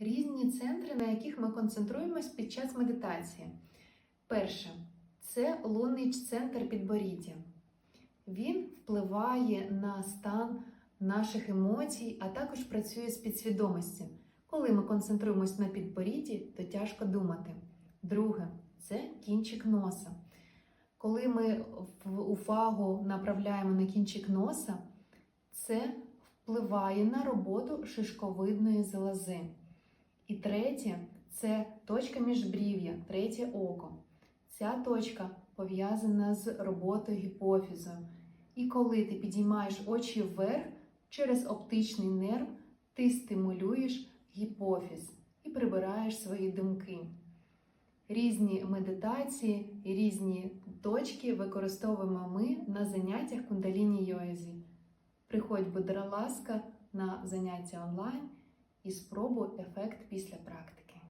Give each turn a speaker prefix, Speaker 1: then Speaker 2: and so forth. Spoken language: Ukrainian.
Speaker 1: Різні центри, на яких ми концентруємось під час медитації. Перше це лунний центр підборіддя. Він впливає на стан наших емоцій, а також працює з підсвідомістю. Коли ми концентруємось на підборідді, то тяжко думати. Друге це кінчик носа. Коли ми увагу направляємо на кінчик носа, це впливає на роботу шишковидної залози. І третє це точка міжбрів'я, третє око. Ця точка пов'язана з роботою гіпофізу. І коли ти підіймаєш очі вверх через оптичний нерв, ти стимулюєш гіпофіз і прибираєш свої думки. Різні медитації і різні точки використовуємо ми на заняттях кундаліні йозі. Приходь, будь ласка, на заняття онлайн і спробуй ефект після практики.